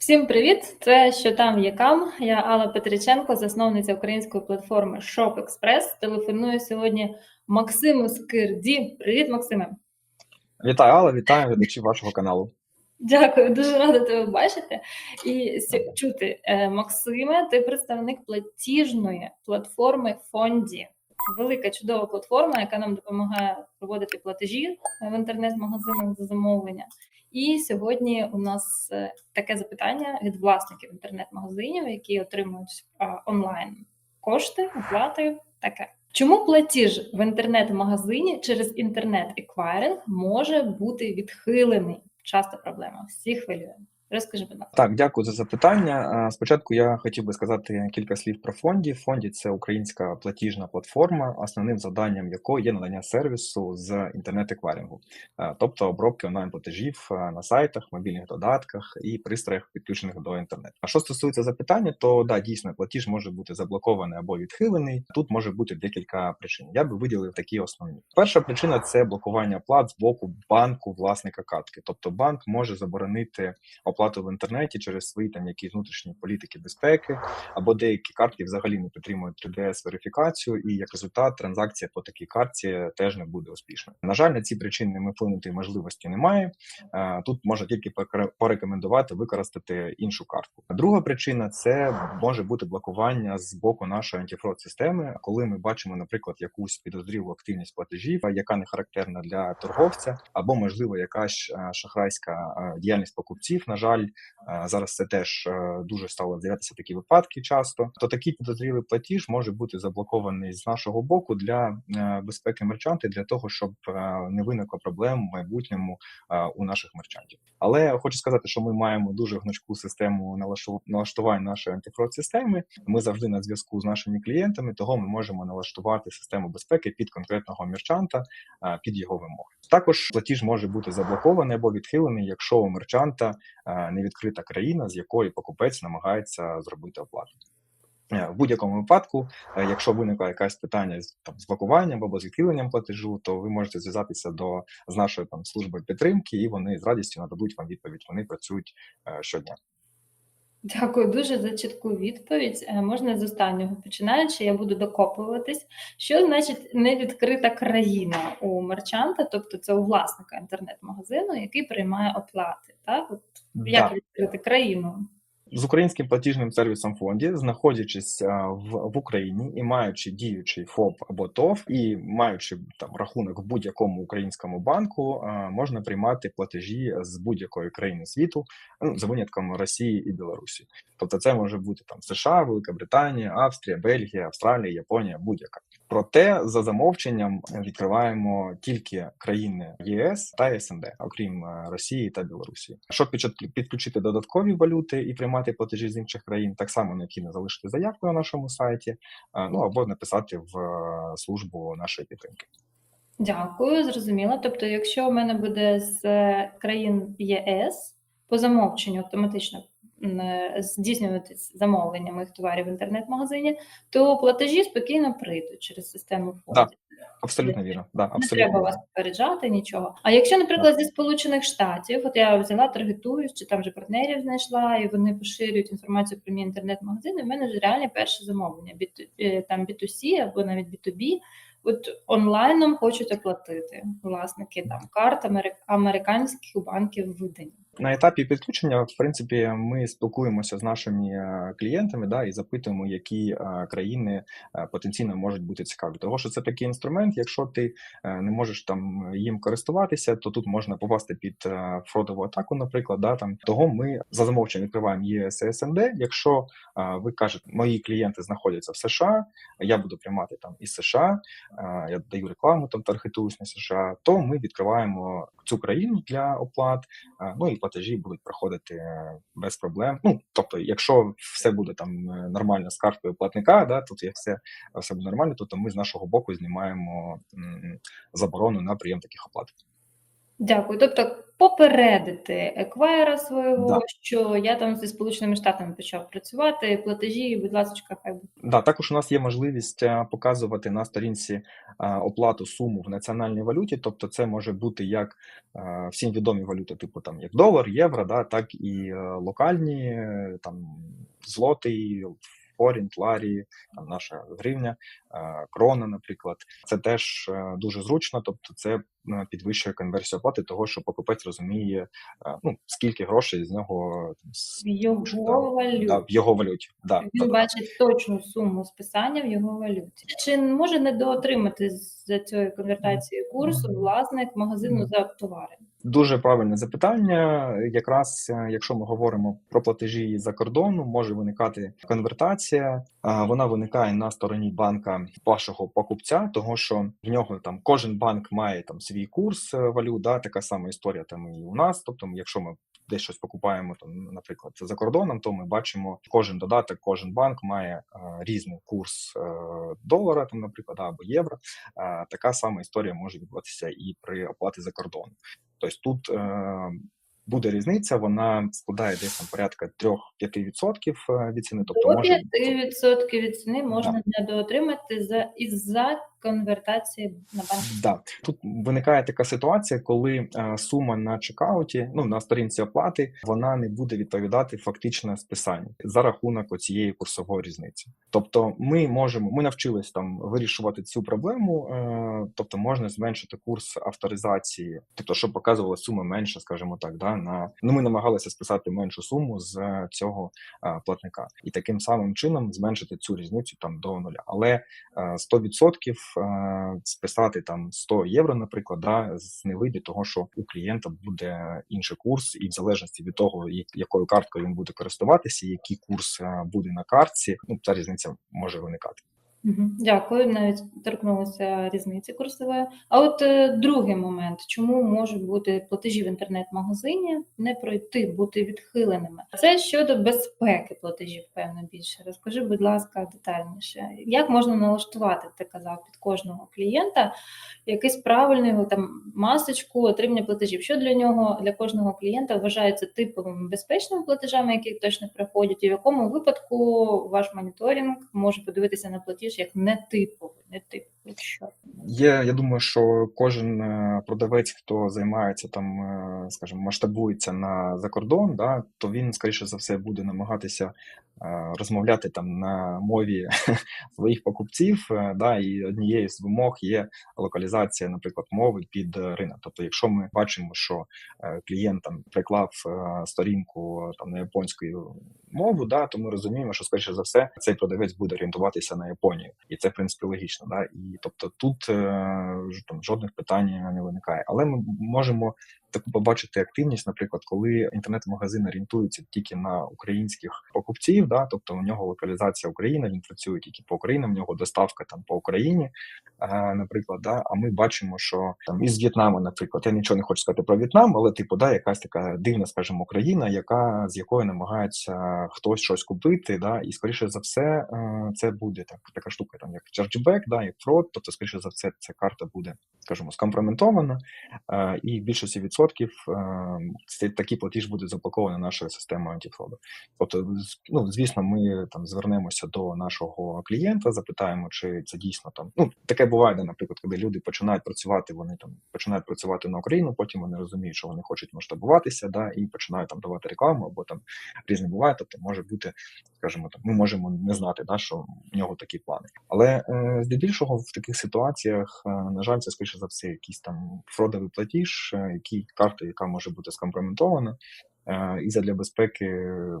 Всім привіт! Це що там є кам. Я Алла Петриченко, засновниця української платформи ShopExpress. Телефоную сьогодні Максиму Скирді. Привіт, Максиме! Вітаю, Алла, вітаю глядачів вашого каналу. Дякую, дуже рада тебе бачити і чути. Е, Максиме, ти представник платіжної платформи Фонді. Велика чудова платформа, яка нам допомагає проводити платежі в інтернет-магазинах за замовлення. І сьогодні у нас е, таке запитання від власників інтернет-магазинів, які отримують онлайн кошти, оплати. Таке. Чому платіж в інтернет-магазині через інтернет-еквайринг може бути відхилений? Часто проблема, всі хвилює. Розкажи, будь ласка. Так, дякую за запитання. Спочатку я хотів би сказати кілька слів про фонді. Фонді це українська платіжна платформа, основним завданням якої є надання сервісу з інтернет-еквайрингу, тобто обробки онлайн-платежів на сайтах, мобільних додатках і пристроях, підключених до інтернету. А що стосується запитання, то да, дійсно платіж може бути заблокований або відхилений. Тут може бути декілька причин. Я би виділив такі основні. Перша причина це блокування оплат з боку банку власника картки. Тобто банк може заборонити оплату в інтернеті через свої там якісь внутрішні політики безпеки, або деякі картки взагалі не підтримують 3DS верифікацію, і як результат транзакція по такій картці теж не буде успішною. На жаль, на ці причини ми вплинути можливості немає. Е, Тут можна тільки порекомендувати використати іншу картку. Друга причина це може бути блокування з боку нашої антифрод системи, коли ми бачимо, наприклад, якусь підозрілу активність платежів, яка не характерна для торговця, або можливо якась е, шахрайська е, діяльність покупців. На жаль, е, зараз це теж е, дуже стало з'являтися такі випадки часто. То такий підозрілий платіж може бути заблокований з нашого боку для е, безпеки мерчанта, для того, щоб е, не виникло проблем в майбутньому у наших мерчантів. Але хочу сказати, що ми маємо дуже гнучку систему налашту- налаштувань нашої антифрод системи. Ми завжди на зв'язку з нашими клієнтами, того ми можемо налаштувати систему безпеки під конкретного мерчанта, під його вимоги. Також платіж може бути заблокований або відхилений, якщо у мерчанта не відкрита країна, з якої покупець намагається зробити оплату. Е, В будь-якому випадку, е, якщо виникла якась питання з там з блокуванням або з відхиленням платежу, то ви можете зв'язатися до з нашої там служби підтримки, і вони з радістю нададуть вам відповідь. Вони працюють е, щодня. Дякую дуже за чітку відповідь. Е, Можна з останнього починаючи, я буду докопуватись. Що значить невідкрита країна у мерчанта, тобто це у власника інтернет-магазину, який приймає оплати. Так, от як Да. відкрити країну? З українським платіжним сервісом фонді, знаходячись в, в Україні і маючи діючий ФОП або ТОВ, і маючи там рахунок в будь-якому українському банку, можна приймати платежі з будь-якої країни світу, ну за винятком Росії і Білорусі. Тобто, це може бути там США, Велика Британія, Австрія, Бельгія, Австралія, Японія, будь-яка. Проте за замовченням відкриваємо тільки країни ЄС та СНД, окрім е, Росії та Білорусі. Щоб підключити додаткові валюти і приймати платежі з інших країн, так само необхідно залишити заявку на нашому сайті, е, ну або написати в е, службу нашої підтримки. Дякую, зрозуміло. Тобто, якщо у мене буде з країн ЄС по замовченню автоматично е, здійснюватись замовлення моїх товарів в інтернет-магазині, то платежі спокійно прийдуть через систему фонду. Так, Абсолютно вірно. Да, Не треба вас попереджати нічого. А якщо, наприклад, зі Сполучених Штатів, от я взяла таргетуюсь, чи там вже партнерів знайшла, і вони поширюють інформацію про мій інтернет-магазин, і в мене вже реальні перше замовлення, B2, е, там B2C або навіть B2B, от онлайном хочуть оплатити власники там карт америк- американських банків видані. На етапі підключення, в принципі, ми спілкуємося з нашими е, клієнтами да, і запитуємо, які е, країни е, потенційно можуть бути цікаві. Того, що це такий інструмент, якщо ти не можеш там їм користуватися, то тут можна попасти під фродову атаку, наприклад. Да, там. Того ми за замовченням відкриваємо ЄС і СНД. Якщо ви кажете, мої клієнти знаходяться в США, я буду приймати там із США, я даю рекламу, там таргетуюсь на США, то ми відкриваємо цю країну для оплат. Ну і платежі будуть проходити е, без проблем. Ну тобто, якщо все буде там е, нормально з карткою платника, да, тут є все, все буде нормально, то, то ми з нашого боку знімаємо заборону на прийом таких оплат. Дякую. Тобто попередити еквайра свого, Да. що я там зі Сполученими Штатами почав працювати, платежі, будь ласка, хай буде. Да, також у нас є можливість е, показувати на сторінці е, оплату суму в національній валюті, тобто це може бути як е, всім відомі валюти, типу там як долар, євро, да, так і локальні там злотий, форінт, ларі, там наша гривня, е, крона, наприклад. Це теж е, дуже зручно, тобто це е, підвищує конверсію оплати, того що покупець розуміє, ну скільки грошей з нього В його там, валюті. да, в його валюті. Да, Він да-да. бачить точну суму списання в його валюті. Чи може недоотримати з цієї конвертації курсу власник магазину за товари? Дуже правильне запитання. Якраз е, якщо ми говоримо про платежі за кордону, може виникати конвертація. Вона виникає на стороні банка вашого покупця, того що в нього там кожен банк має там свій курс е, валют. Да, така сама історія там і у нас. Тобто, якщо ми десь щось покупаємо, там, наприклад, за кордоном, то ми бачимо кожен додаток, кожен банк має е, різний курс долара, там, наприклад, або євро. Така сама історія може відбуватися і при оплаті за кордоном. Тобто тут е, буде різниця, вона складає десь там порядка 3-5% е, від ціни. Тобто може 5% від ціни можна недоотримати за із-за конвертації на банк. Да. Тут виникає така ситуація, коли е, сума на чекауті, ну на сторінці оплати, вона не буде відповідати фактично списанню за рахунок цієї курсової різниці. Тобто, ми можемо, ми навчились там вирішувати цю проблему, е, тобто можна зменшити курс авторизації, тобто, щоб показувала сума менша, скажімо так, да на ну ми намагалися списати меншу суму з цього е, платника, і таким самим чином зменшити цю різницю там до нуля. Але е, 100% е, списати там 100 євро, наприклад, да, з- не вийде того, що у клієнта буде інший курс, і в залежності від того, якою карткою він буде користуватися, який курс е, буде на картці, ну ця різниця може виникати. Дякую, навіть торкнулися різниці курсової. А от е, другий момент, чому можуть бути платежі в інтернет-магазині не пройти, бути відхиленими? Це щодо безпеки платежів, певно, більше. Розкажи, будь ласка, детальніше, як можна налаштувати, ти казав, під кожного клієнта якийсь правильний там масочку отримання платежів. Що для нього, для кожного клієнта вважається типовими безпечними платежами, які точно приходять, і в якому випадку ваш моніторинг може подивитися на платіж як нетиповий, нетиповий. Що? Є, я думаю, що кожен е, продавець, хто займається там, е, скажімо, масштабується на закордон, да, то він, скоріше за все, буде намагатися е, розмовляти там на мові своїх покупців. е, Да, і однією з вимог є локалізація, наприклад, мови під е, ринок. Тобто, якщо ми бачимо, що клієнт там приклав сторінку там на японською мову, да, то ми розуміємо, що скоріше за все цей продавець буде орієнтуватися на Японію, і це в принципі логічно. Да? І тобто тут там жодних питань не виникає. Але ми можемо таку побачити активність, наприклад, коли інтернет-магазин орієнтується тільки на українських покупців, да, тобто у нього локалізація Україна, він працює тільки по Україні, в нього доставка там по Україні, е, наприклад, да, а ми бачимо, що там із В'єтнаму, наприклад, я нічого не хочу сказати про В'єтнам, але типу, да, якась така дивна, скажімо, країна, яка з якої намагається хтось щось купити, да, і скоріше за все, е, це буде так, така штука, там як chargeback, да, як фрод, тобто, скоріше за все, ця карта буде, скажімо, скомпрометована, е, і більшості відсотків е, цей такий платіж буде заблокований нашою системою антифроду. Тобто, ну, звісно, ми там звернемося до нашого клієнта, запитаємо, чи це дійсно там. Ну таке буває, наприклад, коли люди починають працювати, вони там починають працювати на Україну, потім вони розуміють, що вони хочуть масштабуватися, да, і починають там давати рекламу або там різне буває. Тобто може бути, скажімо, там ми можемо не знати, да, що в нього такі плани. Але е, здебільшого в таких ситуаціях, е, на жаль, це скоріше за все, якийсь там фродовий платіж, е, який карта, яка може бути скомпрометована. Е, І задля безпеки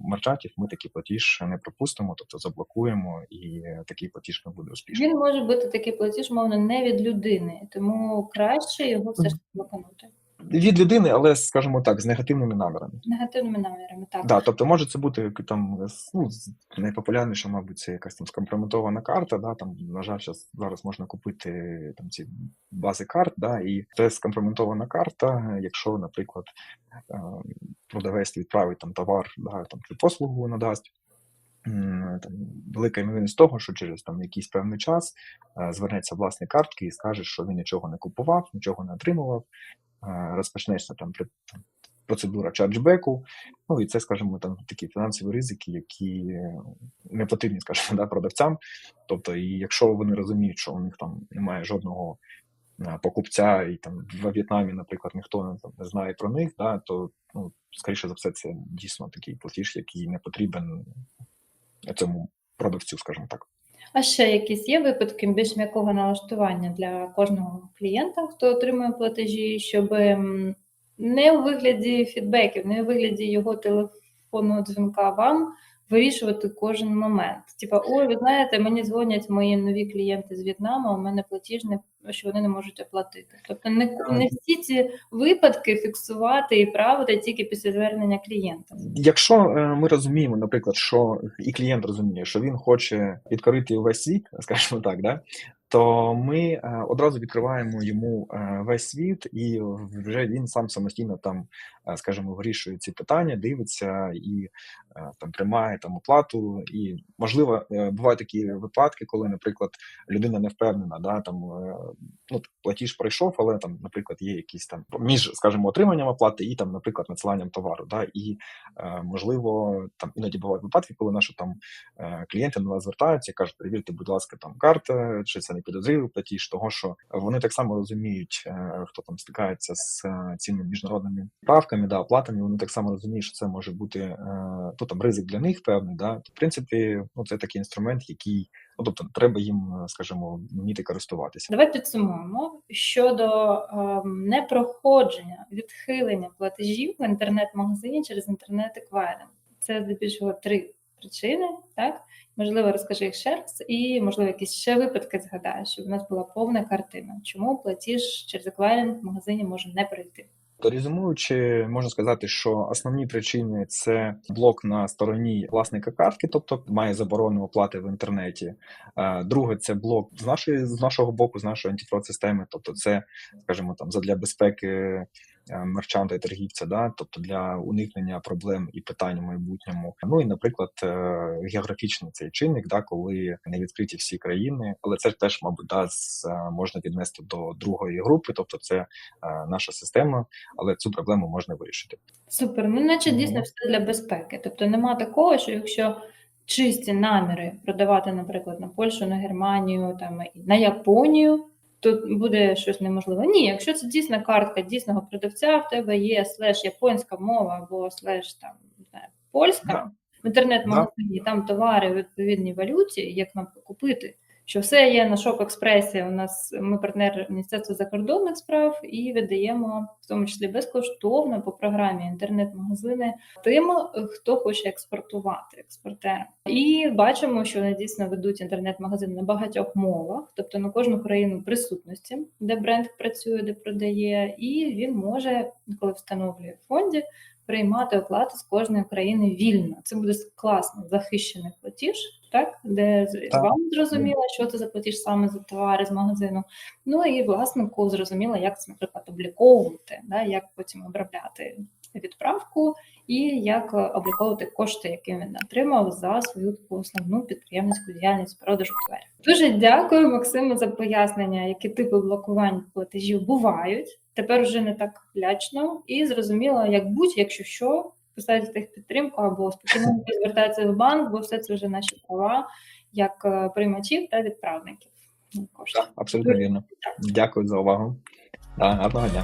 мерчантів ми такий платіж не пропустимо, тобто заблокуємо, і такий платіж не буде успішним. Він може бути такий платіж, мовно, не від людини, тому краще його все ж таки блоканути. Від людини, але скажімо так, з негативними намірами. Негативними намірами, так. Да, тобто може це бути там ну, найпопулярніше, мабуть, це якась там скомпрометована карта. Да, там, на жаль, щас, зараз можна купити там ці бази карт, да, і це скомпрометована карта, якщо, наприклад, е, продавець відправить там товар, да, там чи послугу надасть. Там велика ймовірність того, що через там якийсь певний час е, звернеться власник картки і скаже, що він нічого не купував, нічого не отримував. Е, розпочнеться там процедура чарджбеку. Ну і це, скажімо, там такі фінансові ризики, які не потрібні, скажімо, да, продавцям. Тобто, і якщо вони розуміють, що у них там немає жодного е, покупця, і там в В'єтнамі, наприклад, ніхто не, там, не знає про них, да, то ну, скоріше за все, це дійсно такий платіж, який не потрібен цьому продавцю, скажімо так. А ще якісь є випадки більш м'якого налаштування для кожного клієнта, хто отримує платежі, щоб не у вигляді фідбеків, не у вигляді його телефону дзвінка вам вирішувати кожен момент. Типа, ой, ви знаєте, мені дзвонять мої нові клієнти з В'єтнаму, у мене платіж не що вони не можуть оплатити. Тобто не, не всі ці випадки фіксувати і правити тільки після звернення клієнта. Якщо е, ми розуміємо, наприклад, що і клієнт розуміє, що він хоче підкорити увесь світ, скажімо так, да, то ми е, одразу відкриваємо йому е, весь світ, і вже він сам самостійно там, скажімо, вирішує ці питання, дивиться і е, там приймає там оплату. І можливо, е, бувають такі випадки, коли, наприклад, людина не впевнена, да, там е, ну, платіж пройшов, але там, наприклад, є якісь там між, скажімо, отриманням оплати і там, наприклад, надсиланням товару. Да, і е, можливо, там іноді бувають випадки, коли наші там е, клієнти на нас звертаються кажуть, перевірте, будь ласка, там карта, чи це не підозрілий платіж, того що вони так само розуміють, е, хто там стикається з е, цими міжнародними правками, да, оплатами. Вони так само розуміють, що це може бути е, ну, там ризик для них певний. Да. В принципі, ну це такий інструмент, який ну тобто треба їм, е, скажімо, вміти користуватися. Давай підсумуємо щодо ем, непроходження відхилення платежів в інтернет-магазині через інтернет-еквайринг. Це здебільшого три причини, так? Можливо, розкажи їх ще раз, і можливо, якісь ще випадки згадаєш, щоб у нас була повна картина, чому платіж через еквайринг в магазині може не пройти. Резюмуючи, можна сказати, що основні причини це блок на стороні власника картки, тобто має заборону оплати в інтернеті. Е, Друге, це блок з нашої з нашого боку, з нашої антифрод системи, тобто це, скажімо, там задля безпеки мерчанта і торгівця, да, тобто для уникнення проблем і питань в майбутньому. Ну і, наприклад, е, географічний цей чинник, да, коли не відкриті всі країни, але це теж, мабуть, да, е, можна віднести до другої групи, тобто це е, наша система але цю проблему можна вирішити. Супер, ну наче дійсно все для безпеки. Тобто нема такого, що якщо чисті наміри продавати, наприклад, на Польщу, на Германію, там на Японію, то буде щось неможливе. Ні, якщо це дійсна картка дійсного продавця, в тебе є слеш японська мова або слеш там не знаю, польська Да. в інтернет-магазині, там товари в відповідній валюті, як нам купити. Що все є на Шоп Експресі. У нас ми партнер Міністерства закордонних справ і видаємо в тому числі безкоштовно по програмі інтернет-магазини тим, хто хоче експортувати експортерам. І бачимо, що вони дійсно ведуть інтернет-магазин на багатьох мовах, тобто на кожну країну присутності, де бренд працює, де продає, і він може, коли встановлює в фонді, приймати оплату з кожної країни вільно. Це буде класно захищений платіж, так де з- Так. вам зрозуміло, що це за платіж саме за товари з магазину. Ну і власнику зрозуміло, як це, наприклад, обліковувати, да, як потім обробляти відправку і як е, обліковувати кошти, які він отримав за свою таку основну підприємницьку діяльність продажу товарів. Дуже дякую, Максиму, за пояснення, які типи блокувань платежів бувають. Тепер вже не так лячно і зрозуміло, як будь, якщо що, писати тих підтримку або спокійно звертатися в банк, бо все це вже наші права як е, приймачів та відправників Так, Абсолютно вірно. Дякую за увагу. Гарного дня.